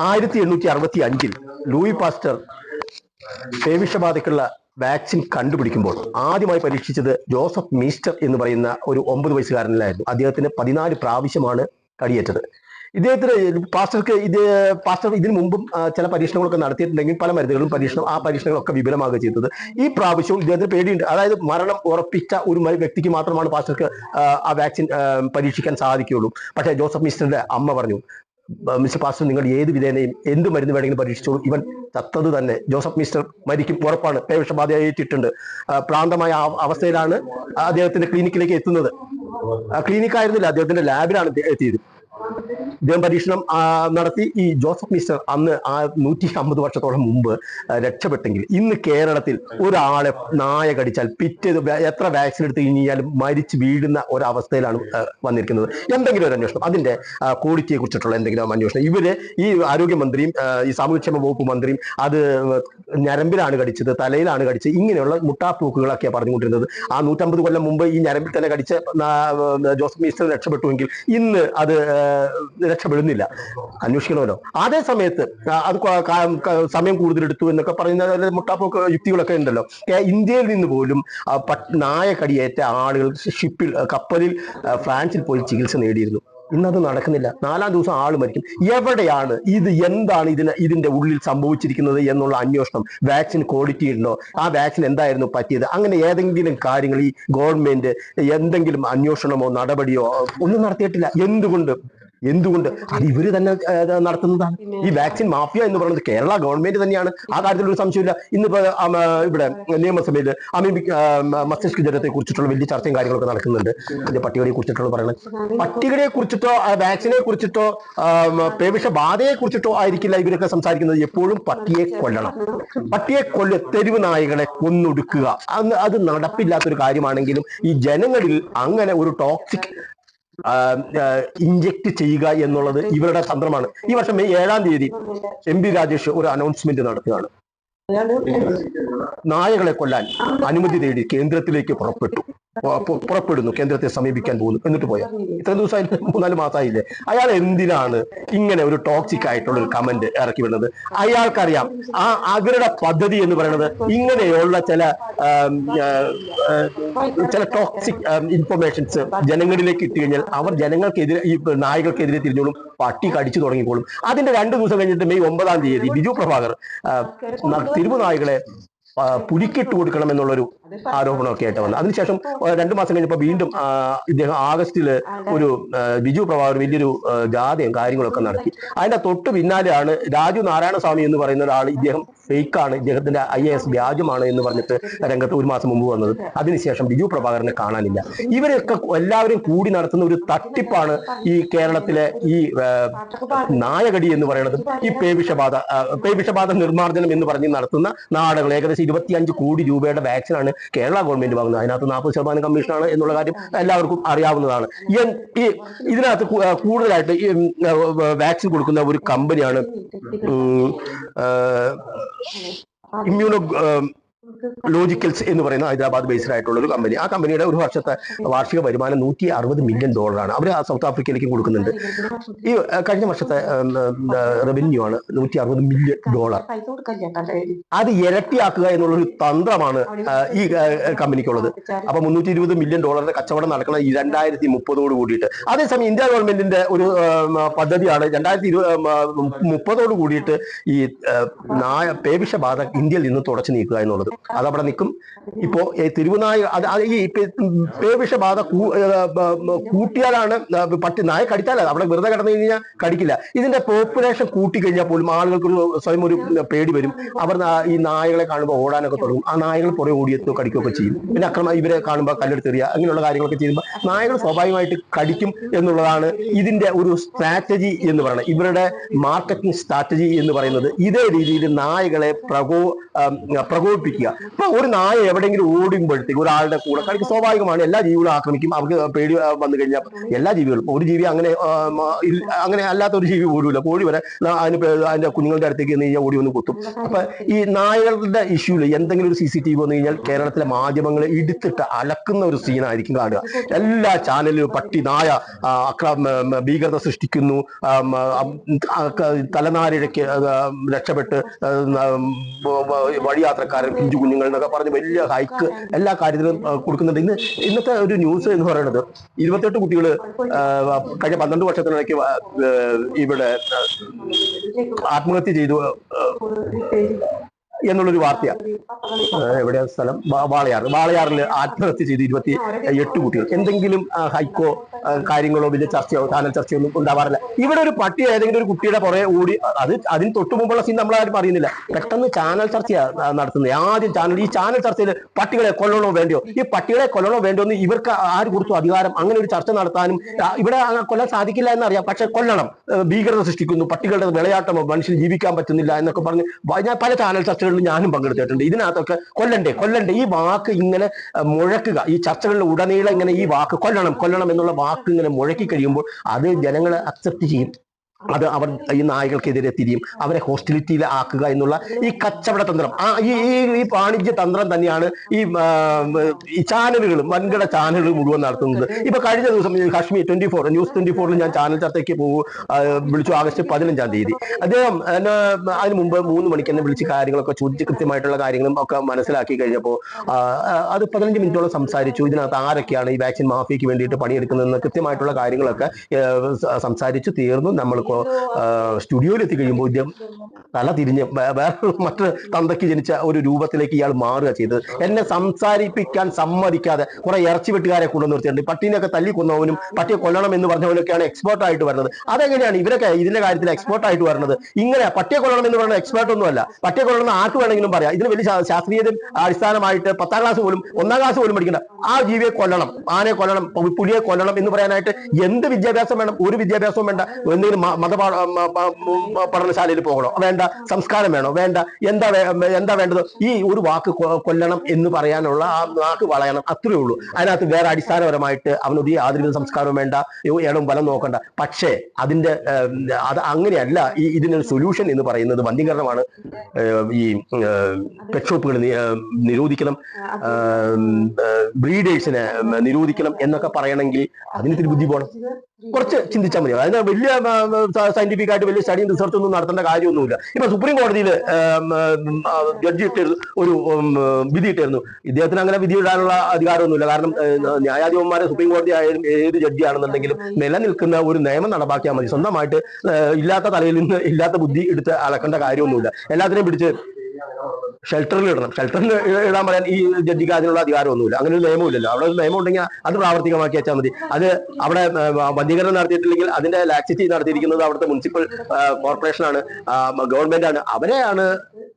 ആയിരത്തി എണ്ണൂറ്റി അറുപത്തി അഞ്ചിൽ ലൂയി പാസ്റ്റർ പേവിഷബാധയ്ക്കുള്ള വാക്സിൻ കണ്ടുപിടിക്കുമ്പോൾ ആദ്യമായി പരീക്ഷിച്ചത് ജോസഫ് മീസ്റ്റർ എന്ന് പറയുന്ന ഒരു ഒമ്പത് വയസ്സുകാരനിലായിരുന്നു. അദ്ദേഹത്തിന് പതിനാല് പ്രാവശ്യമാണ് കടിയേറ്റത്. ഇദ്ദേഹത്തിന് പാസ്റ്റർക്ക് ഇത് പാസ്റ്റർ ഇതിനു മുമ്പും ചില പരീക്ഷണങ്ങളൊക്കെ നടത്തിയിട്ടുണ്ടെങ്കിൽ പല മരുന്നുകളും പരീക്ഷണം ആ പരീക്ഷണങ്ങളൊക്കെ വിപുലമാകുക ചെയ്തത്. ഈ പ്രാവശ്യവും ഇദ്ദേഹത്തിന് പേടിയുണ്ട്. അതായത് മരണം ഉറപ്പിച്ച ഒരു വ്യക്തിക്ക് മാത്രമാണ് പാസ്റ്റർക്ക് ആ, വാക്സിൻ പരീക്ഷിക്കാൻ സാധിക്കുകയുള്ളൂ. പക്ഷേ ജോസഫ് മിസ്റ്ററിന്റെ അമ്മ പറഞ്ഞു "ബ- മിസ്റ്റർ പാസ്റ്റർ നിങ്ങൾ ഏത് വിധേനയും എന്ത് മരുന്ന് വേണമെങ്കിലും പരീക്ഷിച്ചോളൂ. ഇവൻ ചത്തത് തന്നെ. ജോസഫ് മിസ്റ്റർ മരിക്കും ഉറപ്പാണ്. പേവിഷബാധയായിട്ടിട്ടുണ്ട് പ്രാന്തമായ അവസ്ഥയിലാണ് അദ്ദേഹത്തിന്റെ ക്ലിനിക്കിലേക്ക് എത്തുന്നത്. ക്ലിനിക്കായിരുന്നില്ല അദ്ദേഹത്തിന്റെ ലാബിലാണ് എത്തിയത്. ഇദ്ദേഹം പരീക്ഷണം നടത്തി. ഈ ജോസഫ് മിസ്റ്റർ അന്ന് ആ നൂറ്റി അമ്പത് വർഷത്തോളം മുമ്പ് രക്ഷപ്പെട്ടെങ്കിൽ ഇന്ന് കേരളത്തിൽ ഒരാളെ നായ കടിച്ചാൽ പിറ്റേത് എത്ര വാക്സിൻ എടുത്ത് കഴിഞ്ഞാലും മരിച്ച് വീഴുന്ന ഒരവസ്ഥയിലാണ് വന്നിരിക്കുന്നത്. എന്തെങ്കിലും ഒരു അന്വേഷണം അതിന്റെ ക്വാളിറ്റിയെ കുറിച്ചിട്ടുള്ള എന്തെങ്കിലും അന്വേഷണം. ഇവർ ഈ ആരോഗ്യമന്ത്രിയും ഈ സാമൂഹ്യക്ഷേമ വകുപ്പ് മന്ത്രിയും അത് ഞരമ്പിലാണ് കടിച്ചത് തലയിലാണ് കടിച്ചത് ഇങ്ങനെയുള്ള മുട്ടാപ്പൂക്കുകളൊക്കെയാണ് പറഞ്ഞുകൊണ്ടിരുന്നത്. ആ നൂറ്റമ്പത് കൊല്ലം മുമ്പ് ഈ ഞരമ്പിൽ തന്നെ കടിച്ച ജോസഫ് മിസ്റ്റർ രക്ഷപ്പെട്ടുവെങ്കിൽ ഇന്ന് അത് രക്ഷപ്പെടുന്നില്ല. അന്വേഷിക്കണമല്ലോ. അതേ സമയത്ത് അത് സമയം കൂടുതലെടുത്തു എന്നൊക്കെ പറയുന്ന മുട്ടാപ്പൊക്കെ യുക്തികളൊക്കെ ഉണ്ടല്ലോ. ഇന്ത്യയിൽ നിന്ന് പോലും ആ, നായ കടിയേറ്റ ആളുകൾ ഷിപ്പിൽ കപ്പലിൽ ഫ്രാൻസിൽ പോയി ചികിത്സ നേടിയിരുന്നു. ഇന്നത് നടക്കുന്നില്ല. നാലാം ദിവസം ആൾ മരിക്കും. എവിടെയാണ് ഇത്? എന്താണ് ഇതിന് ഇതിന്റെ ഉള്ളിൽ സംഭവിച്ചിരിക്കുന്നത് എന്നുള്ള അന്വേഷണം? വാക്സിൻ ക്വാളിറ്റി ഉണ്ടോ? ആ വാക്സിൻ എന്തായിരുന്നു പറ്റിയത്? അങ്ങനെ ഏതെങ്കിലും കാര്യങ്ങൾ ഈ ഗവൺമെന്റ് എന്തെങ്കിലും അന്വേഷണമോ നടപടിയോ ഒന്നും നടത്തിയിട്ടില്ല. എന്തുകൊണ്ട്? എന്തുകൊണ്ട്? അത് ഇവർ തന്നെ നടത്തുന്നതാണ്. ഈ വാക്സിൻ മാഫിയ എന്ന് പറയുന്നത് കേരള ഗവൺമെന്റ് തന്നെയാണ്. ആ കാര്യത്തിൽ ഒരു സംശയമില്ല ഇന്നിപ്പോ ഇവിടെ നിയമസഭയിൽ അമീബി മസ്തിഷ്ക ജ്വരത്തെ കുറിച്ചിട്ടുള്ള വലിയ ചർച്ചയും കാര്യങ്ങളൊക്കെ നടക്കുന്നുണ്ട്. അതിന്റെ പട്ടികയെ കുറിച്ചിട്ടുള്ള പറയുന്നത് പട്ടികയെ കുറിച്ചിട്ടോ വാക്സിനെ കുറിച്ചിട്ടോ പേവിഷ ബാധയെ കുറിച്ചിട്ടോ ആയിരിക്കില്ല ഇവരൊക്കെ സംസാരിക്കുന്നത്. എപ്പോഴും പട്ടിയെ കൊല്ലണം. പട്ടിയെ കൊല്ല തെരുവ് നായകളെ കൊന്നൊടുക്കുക. അന്ന് അത് നടപ്പില്ലാത്തൊരു കാര്യമാണെങ്കിലും ഈ ജനങ്ങളിൽ അങ്ങനെ ഒരു ടോക്സിക് ഇഞ്ചക്ട് ചെയ്യുക എന്നുള്ളത് ഇവരുടെ തന്ത്രമാണ്. ഈ വർഷം മെയ് ഏഴാം തീയതി എം പി രാജേഷ് ഒരു അനൗൺസ്മെന്റ് നടത്തുകയാണ്. നായകളെ കൊല്ലാൻ അനുമതി തേടി കേന്ദ്രത്തിലേക്ക് പുറപ്പെട്ടു. പുറപ്പെടുന്നു കേന്ദ്രത്തെ സമീപിക്കാൻ പോകുന്നു. എന്നിട്ട് പോയാൽ ഇത്ര ദിവസമായി മൂന്നാൽ മാസമായില്ലേ അയാൾ എന്തിനാണ് ഇങ്ങനെ ഒരു ടോക്സിക് ആയിട്ടുള്ള ഒരു കമന്റ് ഇറക്കി വിടുന്നത്? അയാൾക്കറിയാം ആ അവരുടെ പദ്ധതി എന്ന് പറയുന്നത് ഇങ്ങനെയുള്ള ചില ചില ടോക്സിക് ഇൻഫർമേഷൻസ് ജനങ്ങളിലേക്ക് ഇട്ട് കഴിഞ്ഞാൽ അവർ ജനങ്ങൾക്കെതിരെ ഈ നായകൾക്കെതിരെ തിരിഞ്ഞോളും പട്ടി കടിച്ചു തുടങ്ങിക്കോളും. അതിന്റെ രണ്ടു ദിവസം കഴിഞ്ഞിട്ട് മെയ് ഒമ്പതാം തീയതി ബിജു പ്രഭാകർ ആ, പുലിക്കിട്ട് കൊടുക്കണം എന്നുള്ളൊരു ആരോപണമൊക്കെ ആയിട്ട് വന്നു. അതിനുശേഷം രണ്ടു മാസം കഴിഞ്ഞപ്പോൾ വീണ്ടും ഇദ്ദേഹം ആഗസ്റ്റിൽ ഒരു ബിജു പ്രഭാകർ വലിയൊരു ഗാഥയും കാര്യങ്ങളൊക്കെ നടത്തി. അതിന്റെ തൊട്ട് പിന്നാലെയാണ് രാജു നാരായണ സ്വാമി എന്ന് പറയുന്ന ഒരാൾ ഇദ്ദേഹം ഫേക്കാണ്. ഇദ്ദേഹത്തിന്റെ ഐ എ എസ് വ്യാജമാണ് എന്ന് പറഞ്ഞിട്ട് രംഗത്ത് ഒരു മാസം മുമ്പ് വന്നത്. അതിനുശേഷം ബിജു പ്രഭാകരനെ കാണാനില്ല. ഇവരൊക്കെ എല്ലാവരും കൂടി നടത്തുന്ന ഒരു തട്ടിപ്പാണ് ഈ കേരളത്തിലെ ഈ നായകടി എന്ന് പറയുന്നത്. ഈ പേവിഷബാധ പേവിഷബാധ നിർമ്മാർജനം എന്ന് പറഞ്ഞ് നടത്തുന്ന നാടകൾ ഏകദേശം ഇരുപത്തിയഞ്ച് കോടി രൂപയുടെ വാക്സിനാണ് കേരള ഗവൺമെന്റ് വാങ്ങുന്നത്. അതിനകത്ത് നാൽപ്പത് ശതമാനം കമ്മീഷനാണ് എന്നുള്ള കാര്യം എല്ലാവർക്കും അറിയാവുന്നതാണ്. ഈ- ഇതിനകത്ത് കൂടുതലായിട്ട് ഈ വാക്സിൻ കൊടുക്കുന്ന ഒരു കമ്പനിയാണ് ഇമ്മ്യൂണോ ലോജിക്കൽസ് എന്ന് പറയുന്ന ഹൈദരാബാദ് ബേസ്ഡ് ആയിട്ടുള്ള ഒരു കമ്പനി ആ കമ്പനിയുടെ ഒരു വർഷത്തെ വാർഷിക വരുമാനം നൂറ്റി അറുപത് മില്യൺ ഡോളറാണ് അവർ ആ സൗത്ത് ആഫ്രിക്കയിലേക്ക് കൊടുക്കുന്നുണ്ട്. ഈ കഴിഞ്ഞ വർഷത്തെ റവന്യൂ ആണ് നൂറ്റി അറുപത് മില്യൺ ഡോളർ അത് ഇരട്ടിയാക്കുക എന്നുള്ള ഒരു തന്ത്രമാണ് ഈ കമ്പനിക്കുള്ളത്. അപ്പൊ മുന്നൂറ്റി ഇരുപത് മില്യൺ ഡോളറിന്റെ കച്ചവടം നടക്കണം ഈ രണ്ടായിരത്തി മുപ്പതോട് കൂടിയിട്ട്. അതേസമയം ഇന്ത്യ ഗവൺമെന്റിന്റെ ഒരു പദ്ധതിയാണ് രണ്ടായിരത്തി ഇരുപത് മുപ്പതോട് കൂടിയിട്ട് ഈ നായ നായ പേവിഷബാധ ഇന്ത്യയിൽ നിന്ന് തുടച്ചു നീക്കുക എന്നുള്ളത്. അതവിടെ നിൽക്കും. ഇപ്പോ തിരുവനായ ഈ പേവിഷബാധ കൂട്ടിയാലാണ് പട്ടി നായ കടിച്ചാൽ അവിടെ വെറുതെ കിടന്നു കഴിഞ്ഞാൽ കടിക്കില്ല. ഇതിന്റെ പോപ്പുലേഷൻ കൂട്ടി കഴിഞ്ഞാൽ പോലും ആളുകൾക്ക് സ്വയം ഒരു പേടി വരും. അവർ ഈ നായകളെ കാണുമ്പോൾ ഓടാനൊക്കെ തുടങ്ങും. ആ നായകൾ പുറകെ ഓടിയെത്തോ കടിക്കുകയൊക്കെ ചെയ്യും. പിന്നെ അക്രമ ഇവരെ കാണുമ്പോൾ കല്ലെടുത്തെറിയ അങ്ങനെയുള്ള കാര്യങ്ങളൊക്കെ ചെയ്യുമ്പോൾ നായകൾ സ്വാഭാവികമായിട്ട് കടിക്കും എന്നുള്ളതാണ് ഇതിന്റെ ഒരു സ്ട്രാറ്റജി എന്ന് പറയുന്നത്. ഇവരുടെ മാർക്കറ്റിംഗ് സ്ട്രാറ്റജി എന്ന് പറയുന്നത് ഇതേ രീതിയിൽ നായകളെ പ്രകോ പ്രകോപിപ്പിക്കുക. ഇപ്പൊ ഒരു നായ എവിടെയെങ്കിലും ഓടുമ്പോഴത്തേക്ക് ഒരാളുടെ കൂടെ കളിക്ക് സ്വാഭാവികമാണ് എല്ലാ ജീവികളും ആക്രമിക്കും അവർക്ക് പേടി വന്നു കഴിഞ്ഞാൽ എല്ലാ ജീവികളും. ഒരു ജീവി അങ്ങനെ അങ്ങനെ അല്ലാത്ത ഒരു ജീവി ഓടില്ല കോഴി വരെ അതിന് അതിന്റെ കുഞ്ഞുങ്ങളുടെ അടുത്തേക്ക് ചെന്ന് കഴിഞ്ഞാൽ ഓടി വന്ന് കുത്തും. അപ്പൊ ഈ നായകളുടെ ഇഷ്യൂൽ എന്തെങ്കിലും ഒരു സി സി ടി വി വന്നു കഴിഞ്ഞാൽ കേരളത്തിലെ മാധ്യമങ്ങളെ ഇടുത്തിട്ട് അലക്കുന്ന ഒരു സീനായിരിക്കും കാണുക. എല്ലാ ചാനലിലും പട്ടി നായ ഭീകരത സൃഷ്ടിക്കുന്നു. തലനാരിഴയ്ക്ക് രക്ഷപ്പെട്ട് വഴിയാത്രക്കാരൻ പിഞ്ചു കുഞ്ഞുങ്ങൾ എന്നൊക്കെ പറഞ്ഞ് വലിയ ഹൈക്ക് എല്ലാ കാര്യത്തിലും കൊടുക്കുന്നുണ്ട്. ഇന്ന് ഇന്നത്തെ ഒരു ന്യൂസ് എന്ന് പറയുന്നത് ഇരുപത്തെട്ട് കുട്ടികൾ കഴിഞ്ഞ പന്ത്രണ്ട് വർഷത്തിനിടയ്ക്ക് ഇവിടെ ആത്മഹത്യ ചെയ്തു എന്നുള്ളൊരു വാർത്തയാണ് എവിടെയാണ് സ്ഥലം? വാളയാർ. വാളയാറിൽ ആത്മഹത്യ ചെയ്ത് ഇരുപത്തി എട്ട് കുട്ടികൾ. എന്തെങ്കിലും ഹൈക്കോ കാര്യങ്ങളോ വലിയ ചർച്ചയോ ചാനൽ ചർച്ചയോ ഒന്നും ഉണ്ടാവാറില്ല. ഇവിടെ ഒരു പട്ടി ഏതെങ്കിലും ഒരു കുട്ടിയുടെ പുറകെ ഓടി അത് അതിന് തൊട്ടു മുമ്പുള്ള സീൻ നമ്മൾ ആരും അറിയുന്നില്ല. പെട്ടെന്ന് ചാനൽ ചർച്ചയാ നടത്തുന്നത്. ആദ്യം ചാനൽ ഈ ചാനൽ ചർച്ചയിൽ പട്ടികളെ കൊല്ലണോ വേണ്ടയോ? ഈ പട്ടികളെ കൊല്ലണോ വേണ്ടോ എന്ന് ഇവർക്ക് ആര് കൊടുത്തു അധികാരം? അങ്ങനെ ഒരു ചർച്ച നടത്താനും ഇവിടെ കൊല്ലാൻ സാധിക്കില്ല എന്നറിയാം. പക്ഷെ കൊല്ലണം. ഭീകരത സൃഷ്ടിക്കുന്നു. പട്ടികളുടെ വിളയാട്ടമോ മനുഷ്യന് ജീവിക്കാൻ പറ്റുന്നില്ല എന്നൊക്കെ പറഞ്ഞ് ഞാൻ പല ചാനൽ ചർച്ചകളിലും ഞാനും പങ്കെടുത്തിട്ടുണ്ട്. ഇതിനകത്തൊക്കെ കൊല്ലണ്ടേ കൊല്ലണ്ടേ. ഈ വാക്ക് ഇങ്ങനെ മുഴക്കുക. ഈ ചർച്ചകളിൽ ഉടനീളം ഇങ്ങനെ ഈ വാക്ക് കൊല്ലണം കൊല്ലണം എന്നുള്ള വാക്ക് ഇങ്ങനെ മുഴക്കി കഴിയുമ്പോൾ അത് ജനങ്ങൾ അക്സെപ്റ്റ് ചെയ്യും. അത് അവർ ഈ നായകൾക്കെതിരെ തിരിയും. അവരെ ഹോസ്റ്റിലിറ്റിയിൽ ആക്കുക എന്നുള്ള ഈ കച്ചവട തന്ത്രം. ആ ഈ ഈ വാണിജ്യ തന്ത്രം തന്നെയാണ് ഈ ഈ ചാനലുകളും വൻകിട ചാനലുകൾ മുഴുവൻ നടത്തുന്നത്. ഇപ്പൊ കഴിഞ്ഞ ദിവസം Kashmir twenty four news twenty ഫോറിൽ ഞാൻ ചാനൽ ചർച്ചയ്ക്ക് പോകും വിളിച്ചു ആഗസ്റ്റ് പതിനഞ്ചാം തീയതി. അദ്ദേഹം അതിന് മുമ്പ് മൂന്ന് മണിക്ക് എന്നെ വിളിച്ച് കാര്യങ്ങളൊക്കെ ചോദിച്ച് കൃത്യമായിട്ടുള്ള കാര്യങ്ങളും ഒക്കെ മനസ്സിലാക്കി കഴിഞ്ഞപ്പോൾ അത് പതിനഞ്ച് മിനിറ്റോളം സംസാരിച്ചു. ഇതിനകത്ത് ആരൊക്കെയാണ് ഈ വാക്സിൻ മാഫിയക്ക് വേണ്ടിയിട്ട് പണിയെടുക്കുന്നതെന്ന് കൃത്യമായിട്ടുള്ള കാര്യങ്ങളൊക്കെ സംസാരിച്ചു തീർന്നു. നമ്മളിപ്പോ സ്റ്റുഡിയോയിൽ എത്തി കഴിയുമ്പോൾ ഇദ്ദേഹം തല തിരിഞ്ഞ് വേറെ മറ്റൊരു തന്തയ്ക്ക് ജനിച്ച ഒരു രൂപത്തിലേക്ക് ഇയാൾ മാറുക ചെയ്തത്. എന്നെ സംസാരിപ്പിക്കാൻ സമ്മതിക്കാതെ കുറെ ഇറച്ചി വെട്ടുകാരെ കൊണ്ടു നിർത്തിയിട്ടുണ്ട് പട്ടീനെയൊക്കെ തല്ലി കൊന്നവനും പട്ടിയെ കൊല്ലണം എന്ന് പറഞ്ഞവനൊക്കെയാണ് എക്സ്പേർട്ട് ആയിട്ട് വരുന്നത്. അതെങ്ങനെയാണ് ഇവരൊക്കെ ഇതിന്റെ കാര്യത്തിൽ എക്സ്പേർട്ട് ആയിട്ട് വരുന്നത്? ഇങ്ങനെ പട്ടിയെ കൊല്ലണം എന്ന് പറയുന്നത് എക്സ്പേർട്ട് ഒന്നുമല്ല. പട്ടിയെ കൊല്ലണം ആർക്ക് വേണമെങ്കിലും പറയാം. ഇതിന് വലിയ ശാസ്ത്രീയ അടിസ്ഥാനമായിട്ട് പത്താം ക്ലാസ് പോലും ഒന്നാം ക്ലാസ് പോലും പഠിക്കണ്ട. ആ ജീവിയെ കൊല്ലണം ആനയെ കൊല്ലണം പുലിയെ കൊല്ലണം എന്ന് പറയാനായിട്ട് എന്ത് വിദ്യാഭ്യാസം വേണം? ഒരു വിദ്യാഭ്യാസവും വേണ്ട. എന്തെങ്കിലും മത പഠനശാലയിൽ പോകണോ. വേണ്ട സംസ്കാരം വേണോ. വേണ്ട. എന്താ എന്താ വേണ്ടത്? ഈ ഒരു വാക്ക് കൊല്ലണം എന്ന് പറയാനുള്ള ആ വാക്ക് വളയണം. അത്രയേ ഉള്ളൂ. അതിനകത്ത് വേറെ അടിസ്ഥാനപരമായിട്ട് അവനൊരു ആധുനിക സംസ്കാരവും വേണ്ട. ഇടം ബലം നോക്കണ്ട. പക്ഷേ അതിന്റെ അത് അങ്ങനെയല്ല. ഈ ഇതിനൊരു സൊല്യൂഷൻ എന്ന് പറയുന്നത് വന്ധ്യീകരണമാണ് ഈ പെറ്റ് ഷോപ്പുകൾ നിരോധിക്കണം. ബ്രീഡേഴ്സിനെ നിരോധിക്കണം എന്നൊക്കെ പറയണമെങ്കിൽ അതിന് ബുദ്ധി പോകണം കുറച്ച് ചിന്തിച്ചാൽ മതി. അതിന് വലിയ സയന്റിഫിക് ആയിട്ട് വലിയ സ്റ്റഡിയും റിസർച്ച് ഒന്നും നടത്തേണ്ട കാര്യമൊന്നുമില്ല. ഇപ്പൊ സുപ്രീം കോടതിയിൽ ജഡ്ജി ഇട്ടിരുന്നു ഒരു വിധി ഇട്ടിരുന്നു. ഇദ്ദേഹത്തിന് അങ്ങനെ വിധി ഇടാനുള്ള അധികാരമൊന്നുമില്ല. കാരണം ന്യായാധിപന്മാരെ സുപ്രീം കോടതി ആയാലും ഏത് ജഡ്ജി ആണെന്നുണ്ടെങ്കിലും നിലനിൽക്കുന്ന ഒരു നിയമം നടപ്പാക്കിയാൽ മതി. സ്വന്തമായിട്ട് ഇല്ലാത്ത തലയിൽ നിന്ന് ഇല്ലാത്ത ബുദ്ധി എടുത്ത് അളക്കേണ്ട കാര്യമൊന്നുമില്ല. എല്ലാത്തിനെയും പിടിച്ച് ഷെൽട്ടറിൽ ഇടണം. ഷെൽട്ടറിൽ ഇടാൻ പറയാൻ ഈ ജഡ്ജിക്ക് അതിനുള്ള അധികാരമൊന്നുമില്ല. അങ്ങനെ ഒരു നിയമമില്ലല്ലോ അവിടെ ഒരു നിയമം ഉണ്ടെങ്കിൽ അത് പ്രാവർത്തികമാക്കി വെച്ചാൽ മതി. അത് അവിടെ വന്യീകരണം നടത്തിയിട്ടില്ലെങ്കിൽ അതിന്റെ ലാക്സിറ്റി നടത്തിയിരിക്കുന്നത് അവിടുത്തെ മുനിസിപ്പൽ കോർപ്പറേഷനാണ് ഗവൺമെന്റ് ആണ് അവരെയാണ്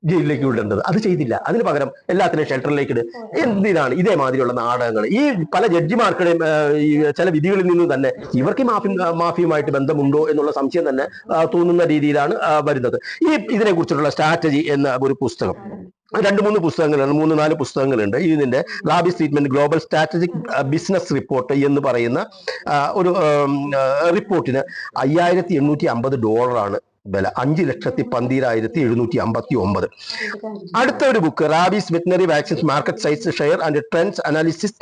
ജയിലിലേക്ക് വിടേണ്ടത്. അത് ചെയ്തില്ല. അതിന് പകരം എല്ലാത്തിനും ഷെൽട്ടറിലേക്ക് ഇട്. എന്തിനാണ് ഇതേമാതിരിയുള്ള നാടകങ്ങൾ? ഈ പല ജഡ്ജിമാർക്കിടെയും ചില വിധികളിൽ നിന്ന് തന്നെ ഇവർക്ക് മാഫി മാഫിയുമായിട്ട് ബന്ധമുണ്ടോ എന്നുള്ള സംശയം തന്നെ തോന്നുന്ന രീതിയിലാണ് വരുന്നത്. ഈ ഇതിനെ കുറിച്ചിട്ടുള്ള സ്ട്രാറ്റജി എന്ന ഒരു പുസ്തകം. രണ്ട് മൂന്ന് പുസ്തകങ്ങളുണ്ട് മൂന്ന് നാല് പുസ്തകങ്ങളുണ്ട്. ഇതിന്റെ rabies statement global strategic business report എന്ന് പറയുന്ന ഒരു റിപ്പോർട്ടിന് അയ്യായിരത്തി എണ്ണൂറ്റി അമ്പത് ഡോളറാണ് വില അഞ്ച് ലക്ഷത്തി പന്തിരായിരത്തി എഴുന്നൂറ്റി അമ്പത്തി ഒമ്പത് അടുത്ത ഒരു book rabies veterinary vaccines market size share and trends analysis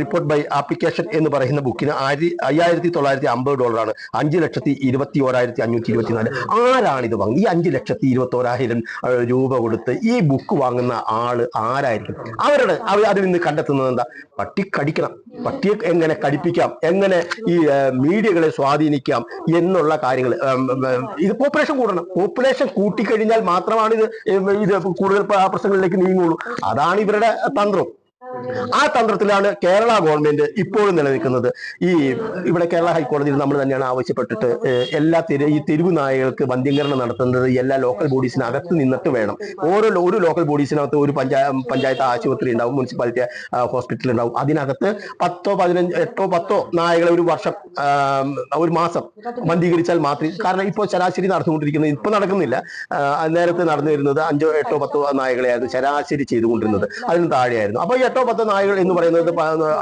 report by application എന്ന് പറയുന്ന ബുക്കിന് ആയിരത്തി അയ്യായിരത്തി തൊള്ളായിരത്തി അമ്പത് ഡോളറാണ്. അഞ്ച് ലക്ഷത്തി ഇരുപത്തി ഓരായിരത്തി അഞ്ഞൂറ്റി ഇരുപത്തിനാല്. ആരാണ് ഇത് വാങ്ങുന്നത് ഈ അഞ്ച് ലക്ഷത്തി ഇരുപത്തി ഓരായിരം രൂപ കൊടുത്ത് ഈ ബുക്ക് വാങ്ങുന്ന ആൾ ആരായിരിക്കും? അവരുടെ അവർ അതിൽ നിന്ന് കണ്ടെത്തുന്നത് എന്താ? പട്ടി കടിക്കണം. പട്ടിയെ എങ്ങനെ കടിപ്പിക്കാം? എങ്ങനെ ഈ മീഡിയകളെ സ്വാധീനിക്കാം? എന്നുള്ള കാര്യങ്ങൾ ഇത് പോപ്പുലേഷൻ കൂടണം. പോപ്പുലേഷൻ കൂട്ടിക്കഴിഞ്ഞാൽ മാത്രമാണ് ഇത് ഇത് കൂടുതൽ പ്ര- പ്രശ്നങ്ങളിലേക്ക് നീങ്ങുള്ളൂ. അതാണ് ഇവരുടെ തന്ത്രം. ആ തന്ത്രത്തിലാണ് കേരള ഗവൺമെന്റ് ഇപ്പോഴും നിലനിൽക്കുന്നത്. ഈ ഇവിടെ കേരള ഹൈക്കോടതിയിൽ നമ്മൾ തന്നെയാണ് ആവശ്യപ്പെട്ടിട്ട് എല്ലാ തെരു ഈ തെരുവ് നായകൾക്ക് വന്ധ്യീകരണം നടത്തുന്നത് എല്ലാ ലോക്കൽ ബോഡീസിനകത്ത് നിന്നിട്ട് വേണം. ഓരോ ഒരു ലോക്കൽ ബോഡീസിനകത്ത് ഒരു പഞ്ചായ പഞ്ചായത്ത് ആശുപത്രി ഉണ്ടാവും മുനിസിപ്പാലിറ്റി ഹോസ്പിറ്റൽ ഉണ്ടാവും. അതിനകത്ത് പത്തോ പതിനഞ്ചോ എട്ടോ പത്തോ നായകളെ ഒരു വർഷം ഒരു മാസം വന്ധീകരിച്ചാൽ മാത്രം. കാരണം ഇപ്പോൾ ശരാശരി നടന്നുകൊണ്ടിരിക്കുന്നത് ഇപ്പൊ നടക്കുന്നില്ല. നേരത്തെ നടന്നു വരുന്നത് അഞ്ചോ എട്ടോ പത്തോ നായകളെയായിരുന്നു ശരാശരി ചെയ്തുകൊണ്ടിരുന്നത്. അതിന് താഴെയായിരുന്നു. അപ്പോൾ എട്ടോ പത്തോ നായകൾ എന്ന് പറയുന്നത്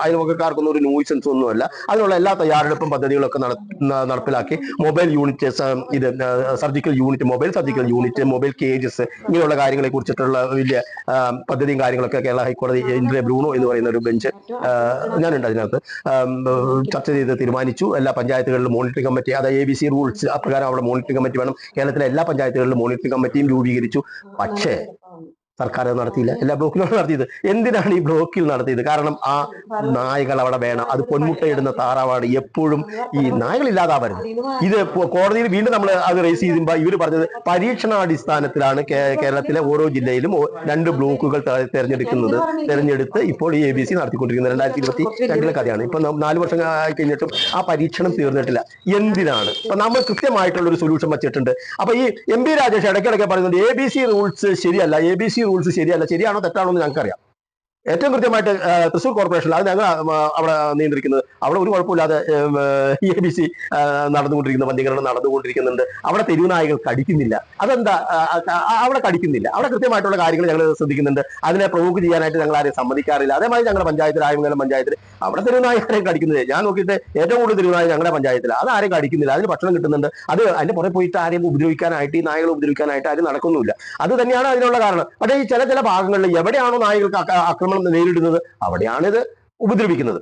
അയൽവക്കക്കാർക്കൊന്നും ഒരു നോയിസൻസ് ഒന്നുമല്ല. അതിനുള്ള എല്ലാ തയ്യാറെടുപ്പും പദ്ധതികളൊക്കെ നടപ്പിലാക്കി. മൊബൈൽ യൂണിറ്റ് ഇത് surgical unit mobile surgical unit mobile cages ഇങ്ങനെയുള്ള കാര്യങ്ങളെ കുറിച്ചിട്ടുള്ള വലിയ പദ്ധതിയും കാര്യങ്ങളൊക്കെ കേരള ഹൈക്കോടതി ഇന്ദ്രിയ ബ്രൂണോ എന്ന് പറയുന്ന ഒരു ബെഞ്ച് ഞാനുണ്ട് അതിനകത്ത്. ചർച്ച ചെയ്ത് തീരുമാനിച്ചു. എല്ലാ പഞ്ചായത്തുകളിലും മോണിറ്ററിംഗ് കമ്മിറ്റി അതായത് എ ബി സി റൂൾസ് അപ്രകാരം അവിടെ മോണിറ്ററിംഗ് കമ്മിറ്റി വേണം. കേരളത്തിലെ എല്ലാ പഞ്ചായത്തുകളിലും മോണിറ്ററിംഗ് കമ്മിറ്റിയും രൂപീകരിച്ചു. പക്ഷേ സർക്കാർ നടത്തിയില്ല. എല്ലാ ബ്ലോക്കിലും നടത്തിയത്. എന്തിനാണ് ഈ ബ്ലോക്കിൽ നടത്തിയത്? കാരണം ആ നായകൾ അവിടെ വേണം. അത് പൊന്മുട്ടയിടുന്ന താറാവാണ് എപ്പോഴും ഈ നായകൾ ഇല്ലാതാവരുത് ഇത് കോടതിയിൽ വീണ്ടും നമ്മൾ അത് റേസ് ചെയ്യുമ്പോൾ ഇവർ പറഞ്ഞത് പരീക്ഷണാടിസ്ഥാനത്തിലാണ് കേരളത്തിലെ ഓരോ ജില്ലയിലും രണ്ട് ബ്ലോക്കുകൾ തെരഞ്ഞെടുക്കുന്നത്. തെരഞ്ഞെടുത്ത് ഇപ്പോൾ ഈ എ ബി സി നടത്തിക്കൊണ്ടിരിക്കുന്നത് രണ്ടായിരത്തി ഇരുപത്തി രണ്ടിലെ കഥയാണ്. ഇപ്പൊ നാല് വർഷം ആയി കഴിഞ്ഞിട്ടും ആ പരീക്ഷണം തീർന്നിട്ടില്ല. എന്തിനാണ്? ഇപ്പൊ നമ്മൾ കൃത്യമായിട്ടുള്ള ഒരു സൊല്യൂഷൻ വെച്ചിട്ടുണ്ട്. അപ്പൊ ഈ എം പി രാജേഷ് ഇടയ്ക്കിടയ്ക്ക് പറയുന്നുണ്ട് എ ബി സി റൂൾസ് ശരിയല്ല. എ ബി സി റൂൾസ് ശരിയല്ല. ശരിയാണോ തെറ്റാണോ എന്ന് ഞങ്ങൾക്കറിയാം. ഏറ്റവും കൃത്യമായിട്ട് തൃശ്ശൂർ കോർപ്പറേഷൻ അത് ഞങ്ങൾ അവിടെ നിയന്ത്രിക്കുന്നത്. അവിടെ ഒരു കുഴപ്പമില്ലാതെ എ ബി സി നടന്നുകൊണ്ടിരിക്കുന്ന മദ്യകരണം നടന്നുകൊണ്ടിരിക്കുന്നുണ്ട്. അവിടെ തെരുവുനായകൾ കടിക്കുന്നില്ല. അതെന്താ അവിടെ കടിക്കുന്നില്ല. അവിടെ കൃത്യമായിട്ടുള്ള കാര്യങ്ങൾ ഞങ്ങൾ ശ്രദ്ധിക്കുന്നുണ്ട്. അതിനെ പ്രൊവോക്ക് ചെയ്യാനായിട്ട് ഞങ്ങൾ ആരെയും സമ്മതിക്കാറില്ല. അതേമാതിരി ഞങ്ങളുടെ പഞ്ചായത്തിൽ ആയുമംഗലം പഞ്ചായത്തിൽ അവിടെ തെരുവുനായകളെയും കടിക്കുന്നില്ല. ഞാൻ നോക്കിയിട്ട് ഏറ്റവും കൂടുതൽ തെരുവുനായ ഞങ്ങളുടെ പഞ്ചായത്തിൽ അത് ആരെയും കടിക്കുന്നില്ല. അതിന് ഭക്ഷണം കിട്ടുന്നുണ്ട്. അത് അതിന്റെ പുറകെ പോയിട്ട് ആരെയും ഉപദ്രവിക്കാനായിട്ട് ഈ നായകളെ ഉപദ്രവിക്കാനായിട്ട് ആരും നടക്കുന്നില്ല അത് തന്നെയാണ് അതിനുള്ള കാരണം. പക്ഷേ ഈ ചില ചില ഭാഗങ്ങളിൽ എവിടെയാണോ നായകൾക്ക് ആക്ര- ആക്രമണം നേരിടുന്നത് അവിടെയാണിത്. ഉപദ്രവിക്കുന്നത്.